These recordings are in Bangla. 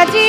বাবাজি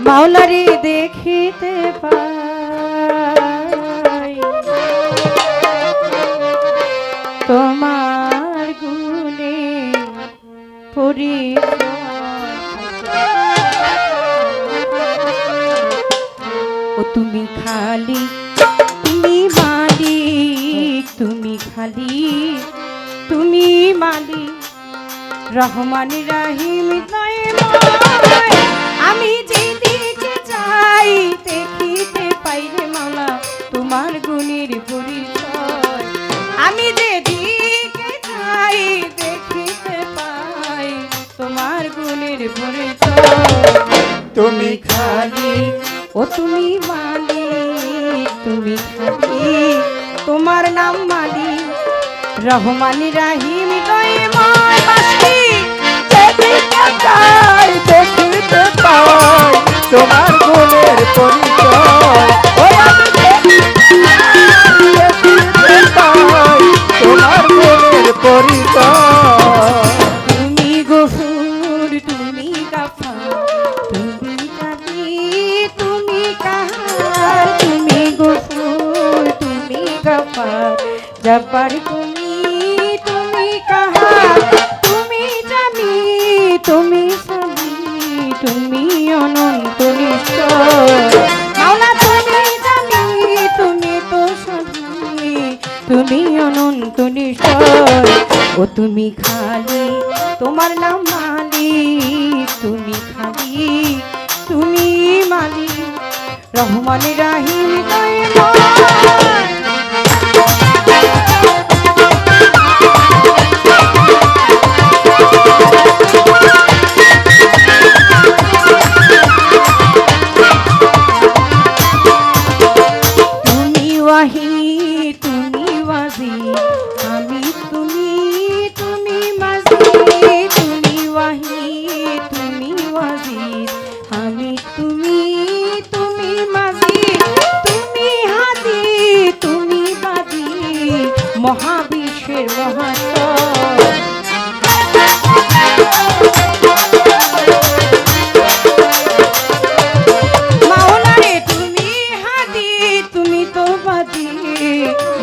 মাওলারি দেখিতে পাই। তোমার গুণে পরিচয়। ও তুমি খালি, তুমি মালিক, তুমি খালি, তুমি মালিক। রহমান রাহিম দয়াময়। তুমি খালি ও তুমি মালিক তুমি খালি তোমার নাম মালিক। রহমান রাহিম দেখিতে পাই তোমার গুণের পরিচয়। তুমি খালি তোমার নাম মালিক তুমি খালি তুমি মালিক। রহমান রাহিম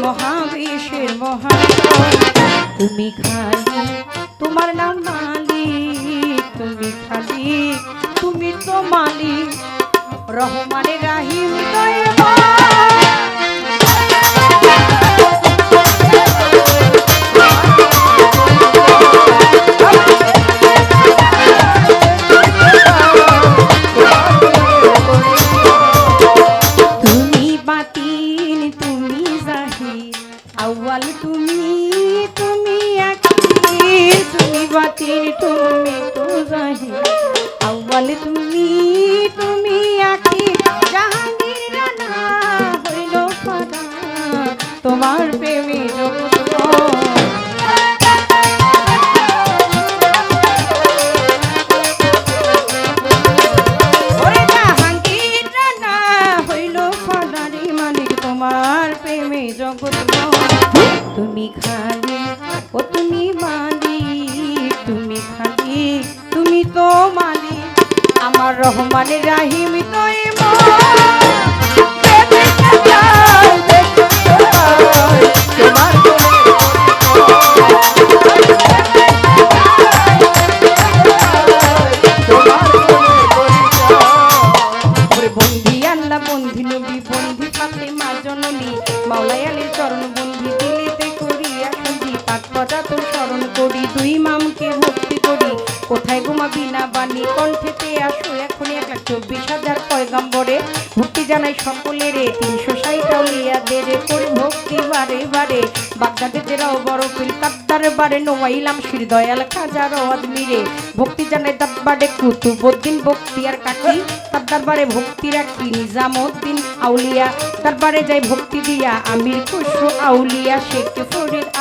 মহাবিশ্বের মহাশয় তুমি খালি তোমার নাম মালিক তুমি খালি তুমি তো মালিক রহমানের রাহিম তোমার প্রেমে জগৎ তুমি খালি তুমি মালিক, তুমি খালি, তুমি তো মালিক। আমার রহমানের রাহিম তো করি, দুই মামকে ভক্তি করি। কোথায় ঘুমাবি না বাণী? কণ্ঠেতে আসো চব্বিশ হাজার পয়গম্বরে। ভক্তি জানাই সকলেরে, তিনশো ভক্তি বারে বারে। বাগদাদেরাও বড় কাদ্দার বারে নোয়াইলাম খাজার আদমিরে ভক্তি জানাই কুতুবুদ্দিন ভক্তি আর কাকি ভক্তি রাখি আউলিয়া। দরবারে যাই ভক্তি দিয়া আমির খুশরু আউলিয়া, শেখ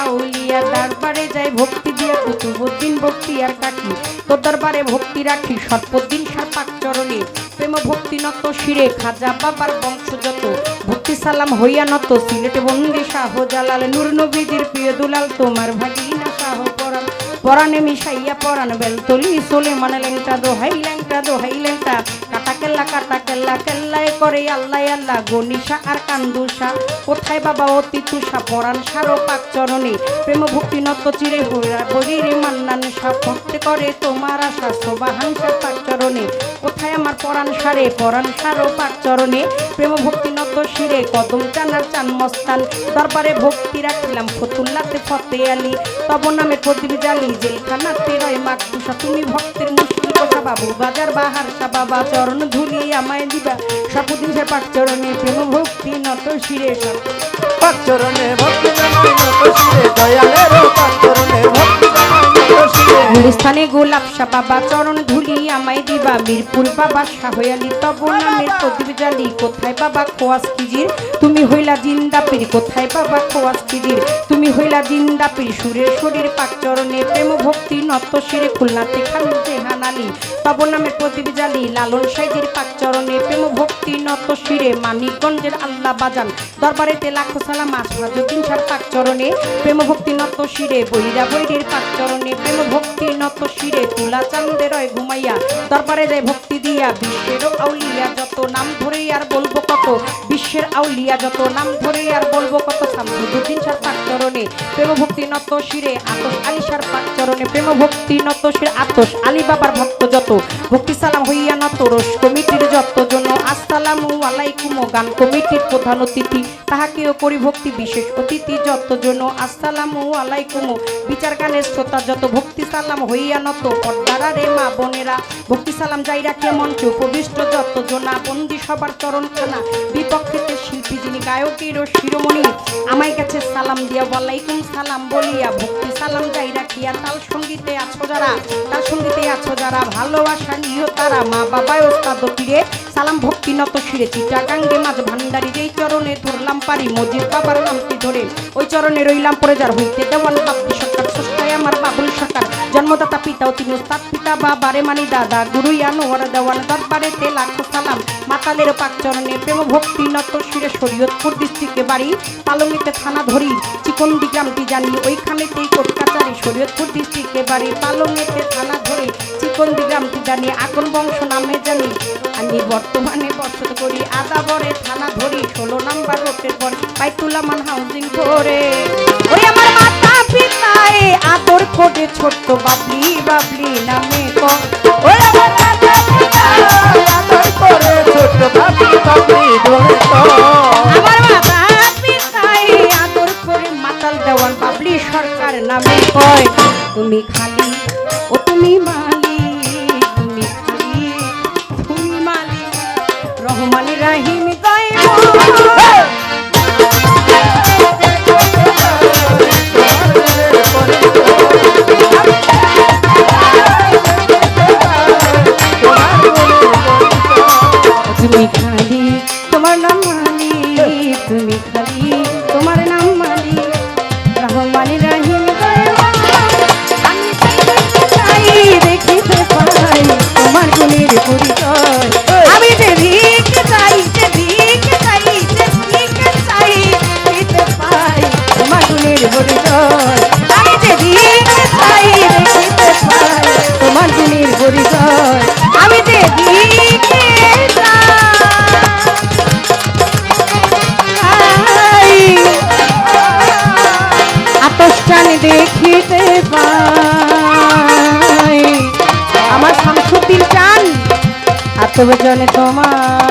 আউলিয়া। দরবারে যাই ভক্তি কুতুবুদ্দিন ভক্তি আর কাকি তোর দরবারে ভক্তি রাখি, সর্বদিন সার চরণে। প্রেম ভক্তি নত শিরে, খাজা বাবার বংশ যত। ভক্তি সালাম হইয়া নত, সিলেটে বন্দি শাহ জালাল, নূর নবীদের প্রিয় দুলাল, তোমার শাহ পরাণে মিশাইয়া পরাণ বেল তলি সোলে মানে দোহাই লেংটা দো দোহাই লেংটা। কাটা কেল্লা কাটা কেল্লা, কেল্লায় করে আল্লাহ আল্লাহ। গনিশা আর কান্দুষা কোথায় বাবা অতি তুষা? পরাণ সারো পাক চরণে। প্রেম ভক্তি নত চিরে হইরা বহিরে মান্নান সা ভক্তি করে তোমার আশা সোবাহান সা পাক চরণে। কোথায় আমার পরাণ সারে? পরাণ সারো পাক চরণে। প্রেম ভক্তি নত শিরে কদম চানার চান মস্তান। দরবারে ভক্তি রাখিলাম, ফতুল্লাতে ফতে আলি। তব নামে প্রদীপ জালি, জেলখানাতে রয় মাকুসা তুমি ভক্তের মুশকিল কথা বাবু, বাজার বাহার সা বাবা। চরণ ধুলি আমায় দিবা সবদিন সে পাক চরণে প্রেম ভক্তি নত শিরে পাক চরণে ভক্তি গুলিস্থানে গোলাপ শাহ বাবা চরণ ধুলি আমায় দিবা। মিরপুর বাবা শাহয়ালি, তব নামের প্রদীপ জালি। কোথায় বাবা খোয়াস কিজির? তুমি হইলা জিন্দাপির। কোথায় বাবা খোয়াস কিজির? তুমি হইলা জিন্দাপির। সুরের শরীর পাক চরণে প্রেম ভক্তি নত শিরে খুলনাতে খানুতে হানালি তব নামের প্রদীপ জালি, লালন সাইজির পাক চরণে প্রেম ভক্তি নত শিরে মানিকগঞ্জের আল্লাহ বাজান। দরবারেতে লাখো সালাম আসমাজুদ্দিন সার পাক চরণে প্রেম ভক্তি নত শিরে। বৈরা বৈরের পাক চরণে প্রেম ভক্তি নত শিরে তুলা চান্দের ঘুমাইয়া। তারপরে যায় ভক্তি দিয়া বিশ্বের আউলিয়া, যত নাম ধরে আর বলব কত বিশ্বের আউলিয়া যত, নাম ধরে আর বলব কত শামসুদ্দিন সার পাক চরণে প্রেম ভক্তি নত শিরে আতস, আলী সার পাক চরণে প্রেম ভক্তি নত শিরে আতস, আলী বাবার ভক্ত যত। ভক্তি সালাম হইয়া নত রোশ কমিটির যত জন্য আসসালামু আলাইকুম গান কমিটির প্রধান অতিথি, তাহাকেও করি ভক্তি বিশেষ অতিথি যত জন্য আসসালামু আলাইকুম, বিচার গানের শ্রোতা যত। ভক্তি সালাম হইয়া নত, পর্দারা রে মা বোনেরা। ভক্তি সালাম যাই রাখে মঞ্চ উপবিষ্ট যত জনা বন্দি সবার চরণখানা বিপক্ষেতে শিল্পী যিনি গায়কের ও শিরোমণি, আমায় কাছে সালাম দিয়া, ওয়ালাইকুম সালাম বলিয়া ভক্তি সালাম রাখিয়া তাল সঙ্গীতে আছো যারা, তাল সঙ্গীতে আছো যারা, ভালোবাসা নিও তারা, মা বাবায় ওস্তাদ পীরে সালাম ভক্তি নত শিরে চিটাগাঙ্গে মাঝ ভান্ডারি, যেই চরণে ধরলাম পারি মজিদ বাবার নামটি ধরে, ওই চরণে রইলাম পরে যার হইতে দেওয়ান বাপ্পি সরকার, সস্তায় আমার বাবুল সরকার। জন্মদাতা পিতাও তিনি ওস্তাদ পিতা, বাবারে মানি দাদা গুরু ইয়ানোয়ার দেওয়ান দরবারে তে লাখো সালাম। মাতালের পাক চরণে প্রেম ভক্তি নত শিরে, শরীয়তপুর ডিস্ট্রিক্টে বাড়ি পালঙ্গিতে থানা ধরি চিকন্দি গ্রামটি জানি, ওইখানেতেই কোর্ট কাচারি শরীয়তপুর ডিস্ট্রিক্টে বাড়ি পালঙ্গিতে থানা ধরি। চিকন্দি গ্রামটি জানি, আকন বংশ নামে জানি। আমি বর্তমানে বসত করি, আদাবরে থানা ধরি, ষোলো নাম্বার রোডের পর পাইতুলা মান হাউজিং ধরে ওই আমার মাতা পিতায় আদর করে ছোট্ট বাবলি বাবলি নামে ওই আমার মাতা পিতায় আদর করে ছোট বাপি বাপি ডোলে তো আমার মাতা দেওয়ান বাবলি সরকার নামে কয়, তুমি খালি ও তুমি মালিক, তুমি খালি তুমি মালিক, রহমান রাহিম দয়াল তুমি দেখিতে পাই। আমার শামসুদ্দিন চান আত্মবচনে তোমার